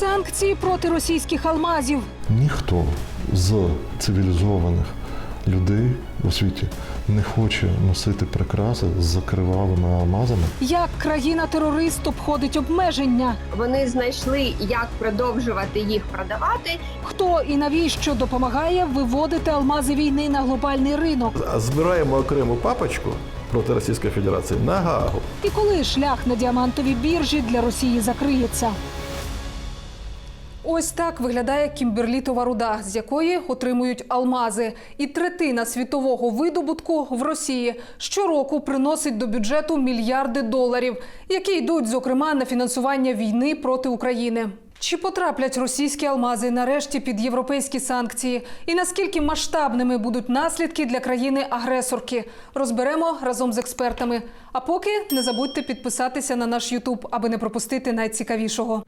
Санкції проти російських алмазів. Ніхто з цивілізованих людей у світі не хоче носити прикраси з закривавими алмазами. Як країна-терорист обходить обмеження? Вони знайшли, як продовжувати їх продавати. Хто і навіщо допомагає виводити алмази війни на глобальний ринок? збираємо окрему папочку проти Російської Федерації на Гаагу. І коли шлях на діамантові біржі для Росії закриється? Ось так виглядає кімберлітова руда, з якої отримують алмази. І третина світового видобутку в Росії щороку приносить до бюджету мільярди доларів, які йдуть, зокрема, на фінансування війни проти України. Чи потраплять російські алмази нарешті під європейські санкції? І наскільки масштабними будуть наслідки для країни-агресорки? Розберемо разом з експертами. А поки не забудьте підписатися на наш Ютуб, аби не пропустити найцікавішого.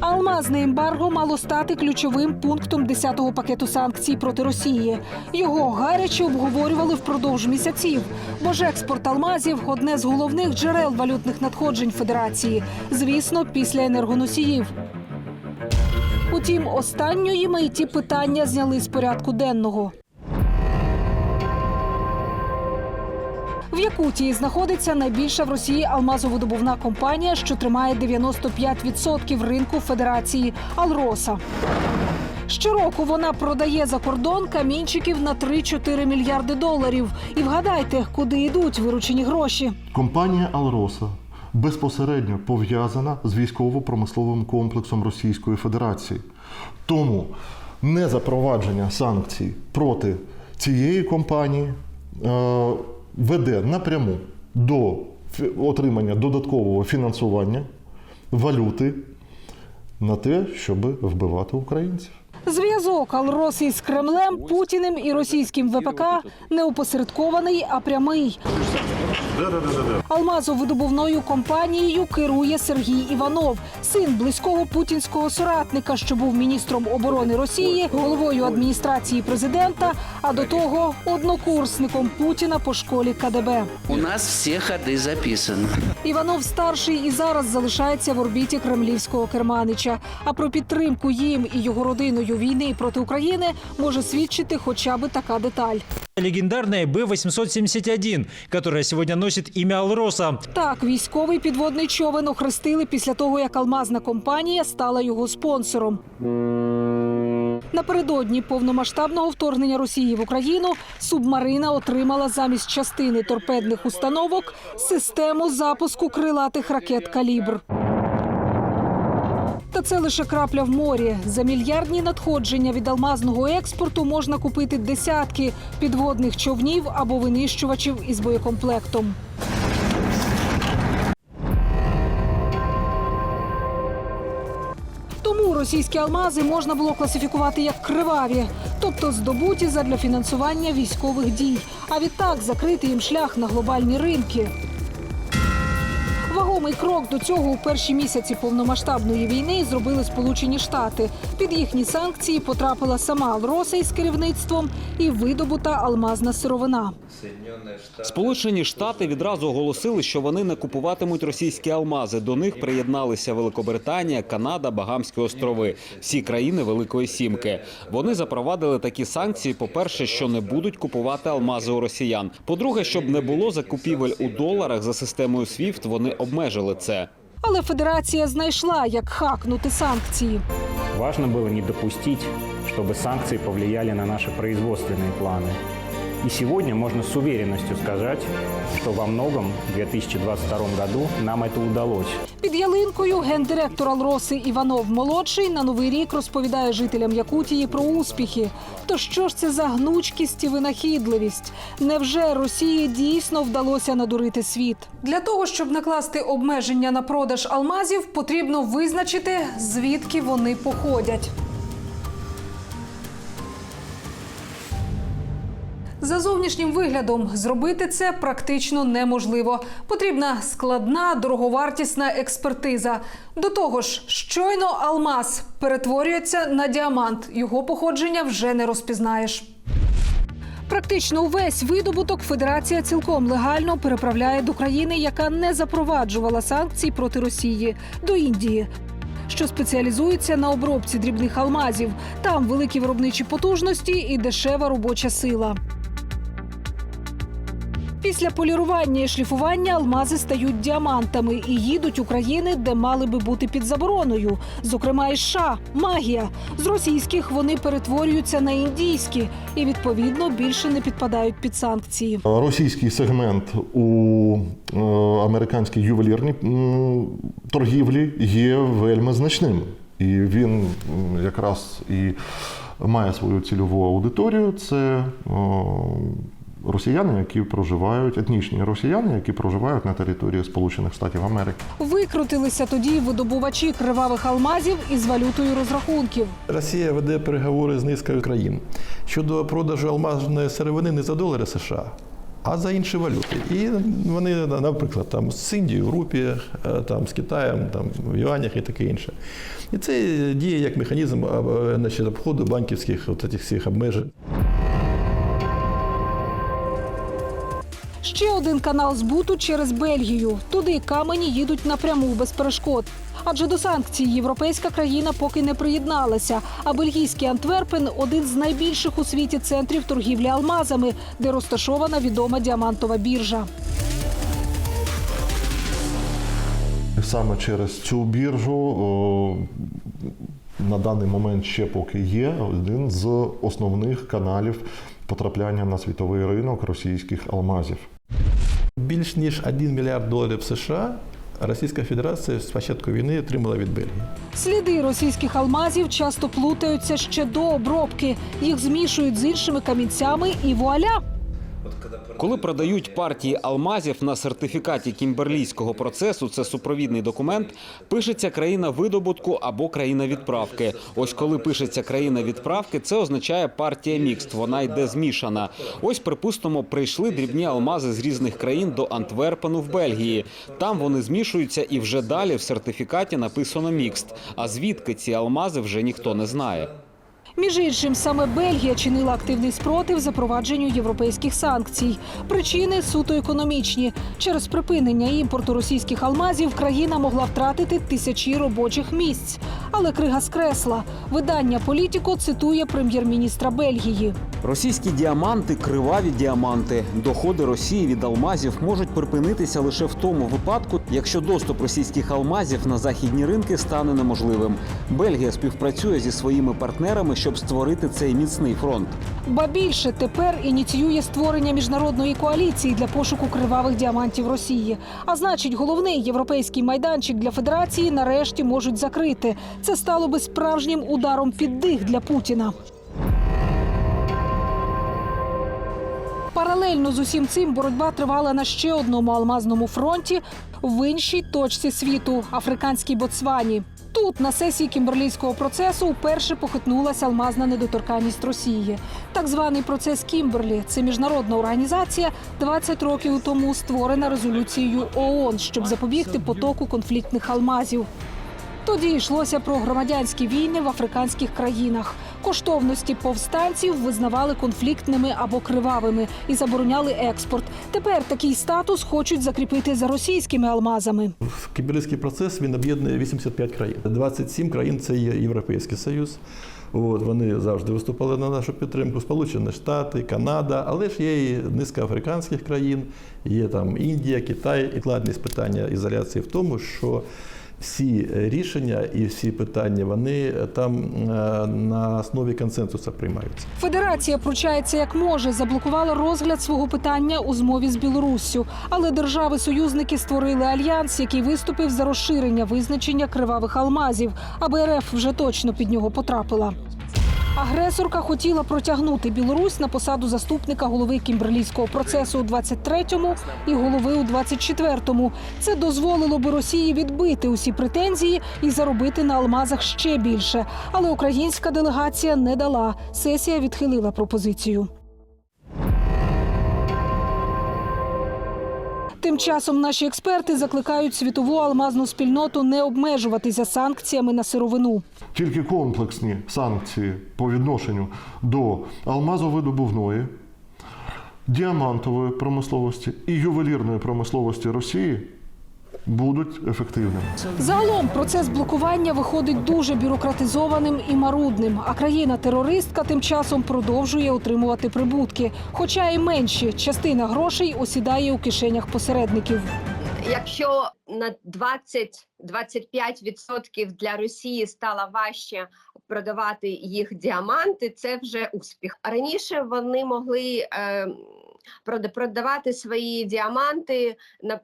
Алмазне ембарго мало стати ключовим пунктом 10-го пакету санкцій проти Росії. Його гаряче обговорювали впродовж місяців, бо ж експорт алмазів одне з головних джерел валютних надходжень Федерації, звісно, після енергоносіїв. Утім, останньої миті питання зняли з порядку денного. В Якутії знаходиться найбільша в Росії алмазовидобувна компанія, що тримає 95% ринку Федерації Алроса. Щороку вона продає за кордон камінчиків на 3-4 мільярди доларів. І вгадайте, куди йдуть виручені гроші. Компанія Алроса безпосередньо пов'язана з військово-промисловим комплексом Російської Федерації. Тому незапровадження санкцій проти цієї компанії е, веде напряму до отримання додаткового фінансування валюти на те, щоб вбивати українців. Зв'язок Алроси із Кремлем, Путіним і російським ВПК не опосередкований, а прямий. Алмазовидобувною компанією керує Сергій Іванов, син близького путінського соратника, що був міністром оборони Росії, головою адміністрації президента, а до того однокурсником Путіна по школі КДБ. У нас все ходы записаны. Іванов старший і зараз залишається в орбіті кремлівського керманича. А про підтримку їм і його родиною війни проти України може свідчити хоча б така деталь. Легендарная Б-871, которая сегодня носит имя Алроса. Так, військовий підводний човен охрестили після того, як алмазна компанія стала його спонсором. Напередодні повномасштабного вторгнення Росії в Україну субмарина отримала замість частини торпедних установок систему запуску крилатих ракет калібр. Це лише крапля в морі. За мільярдні надходження від алмазного експорту можна купити десятки підводних човнів або винищувачів із боєкомплектом. Тому російські алмази можна було класифікувати як криваві, тобто здобуті задля фінансування військових дій, а відтак закрити їм шлях на глобальні ринки. Вагомий крок до цього у перші місяці повномасштабної війни зробили Сполучені Штати. Під їхні санкції потрапила сама Алроса із керівництвом і видобута алмазна сировина. Сполучені Штати відразу оголосили, що вони не купуватимуть російські алмази. До них приєдналися Великобританія, Канада, Багамські острови, всі країни Великої Сімки. Вони запровадили такі санкції. По-перше, що не будуть купувати алмази у росіян. По-друге, щоб не було закупівель у доларах за системою SWIFT, вони обмежили це. Але федерація знайшла, як хакнути санкції. Важно было не допустить, чтобы санкции повлияли на наши производственные планы. И сегодня можно с уверенностью сказать, что во многом в 2022 году нам это удалось. Під ялинкою гендиректор Алроси Іванов молодший на новий рік розповідає жителям Якутії про успіхи. То що ж це за гнучкість і винахідливість? Невже Росії дійсно вдалося надурити світ? Для того щоб накласти обмеження на продаж алмазів, потрібно визначити звідки вони походять. За зовнішнім виглядом зробити це практично неможливо. Потрібна складна, дороговартісна експертиза. До того ж, щойно алмаз перетворюється на діамант. Його походження вже не розпізнаєш. Практично увесь видобуток Федерація цілком легально переправляє до країни, яка не запроваджувала санкцій проти Росії до Індії. що спеціалізується на обробці дрібних алмазів. Там великі виробничі потужності і дешева робоча сила. Після полірування і шліфування алмази стають діамантами і їдуть у країни, де мали би бути під забороною. Зокрема, і США. магія. З російських вони перетворюються на індійські і відповідно більше не підпадають під санкції. Російський сегмент у е, американській ювелірній торгівлі є вельми значним. І він якраз і має свою цільову аудиторію. Це о, росіяни, які проживають, етнічні росіяни, які проживають на території Сполучених Штатів Америки. Викрутилися тоді видобувачі кривавих алмазів із валютою розрахунків. Росія веде переговори з низкою країн щодо продажу алмазної сировини не за долари США. А за інші валюти. І вони, наприклад, там з Індією в рупіях, е, там з Китаєм, там в юанях і таке інше. І це діє як механізм е, значить, обходу банківських от цих всіх обмежень. Ще один канал збуту через Бельгію. Туди камені їдуть напряму без перешкод. Адже до санкцій європейська країна поки не приєдналася. А бельгійський Антверпен один з найбільших у світі центрів торгівлі алмазами, де розташована відома діамантова біржа. Саме через цю біржу на даний момент ще поки є один з основних каналів потрапляння на світовий ринок російських алмазів. Більш ніж 1 мільярд доларів США Російська Федерація з початку війни отримала від Бельгії. Сліди російських алмазів часто плутаються ще до обробки. Їх змішують з іншими камінцями і вуаля. Коли продають партії алмазів на сертифікаті кімберлійського процесу, це супровідний документ, пишеться країна видобутку або країна відправки. Ось коли пишеться країна відправки, це означає партія мікст. Вона йде змішана. Ось, припустимо, прийшли дрібні алмази з різних країн до Антверпену в Бельгії. Там вони змішуються, і вже далі в сертифікаті написано мікст. А звідки ці алмази вже ніхто не знає. Між іншим, саме Бельгія чинила активний спротив запровадженню європейських санкцій. Причини суто економічні. Через припинення імпорту російських алмазів країна могла втратити тисячі робочих місць. Але крига скресла. Видання Політіко цитує прем'єр-міністра Бельгії. Російські діаманти криваві діаманти. Доходи Росії від алмазів можуть припинитися лише в тому випадку, якщо доступ російських алмазів на західні ринки стане неможливим. Бельгія співпрацює зі своїми партнерами, щоб створити цей міцний фронт. Ба більше тепер ініціює створення міжнародної коаліції для пошуку кривавих діамантів Росії. А значить, головний європейський майданчик для федерації нарешті можуть закрити. Це стало би справжнім ударом під дих для Путіна. Паралельно з усім цим боротьба тривала на ще одному алмазному фронті в іншій точці світу африканській Ботсвані. Тут на сесії кімберлійського процесу вперше похитнулася алмазна недоторканність Росії. Так званий процес Кімберлі це міжнародна організація, 20 років тому створена резолюцією ООН, щоб запобігти потоку конфліктних алмазів. Тоді йшлося про громадянські війни в африканських країнах. Коштовності повстанців визнавали конфліктними або кривавими і забороняли експорт. Тепер такий статус хочуть закріпити за російськими алмазами. Кіберлійський процес він об'єднує 85 країн. 27 країн це є Європейський Союз. От, вони завжди виступали на нашу підтримку. Сполучені Штати, Канада, але ж є і низка африканських країн, є там Індія, Китай. І складність питання ізоляції в тому, що всі рішення і всі питання вони там е, на основі консенсусу приймаються. Федерація пручається як може, заблокувала розгляд свого питання у змові з Білоруссю. Але держави-союзники створили альянс, який виступив за розширення визначення кривавих алмазів, аби РФ вже точно під нього потрапила. Агресорка хотіла протягнути Білорусь на посаду заступника голови кімберлійського процесу у 23-му і голови у 24-му. Це дозволило би Росії відбити усі претензії і заробити на алмазах ще більше. Але українська делегація не дала. Сесія відхилила пропозицію. Тим часом наші експерти закликають світову алмазну спільноту не обмежуватися санкціями на сировину. Тільки комплексні санкції по відношенню до алмазовидобувної, діамантової промисловості і ювелірної промисловості Росії будуть ефективними. Загалом процес блокування виходить дуже бюрократизованим і марудним. А країна-терористка тим часом продовжує отримувати прибутки. Хоча і менші частина грошей осідає у кишенях посередників. Якщо на 20-25% для Росії стало важче продавати їх діаманти, це вже успіх. Раніше вони могли е, продавати свої діаманти на.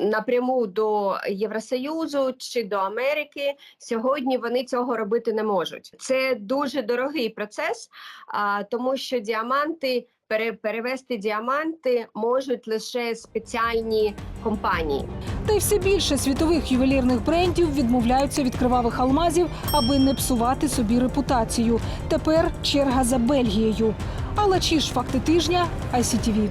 Напряму до Євросоюзу чи до Америки сьогодні вони цього робити не можуть. Це дуже дорогий процес, а, тому що діаманти пере, перевести діаманти можуть лише спеціальні компанії. Та й все більше світових ювелірних брендів відмовляються від кривавих алмазів, аби не псувати собі репутацію. Тепер черга за Бельгією. Алла Чіш, факти тижня, ICTV.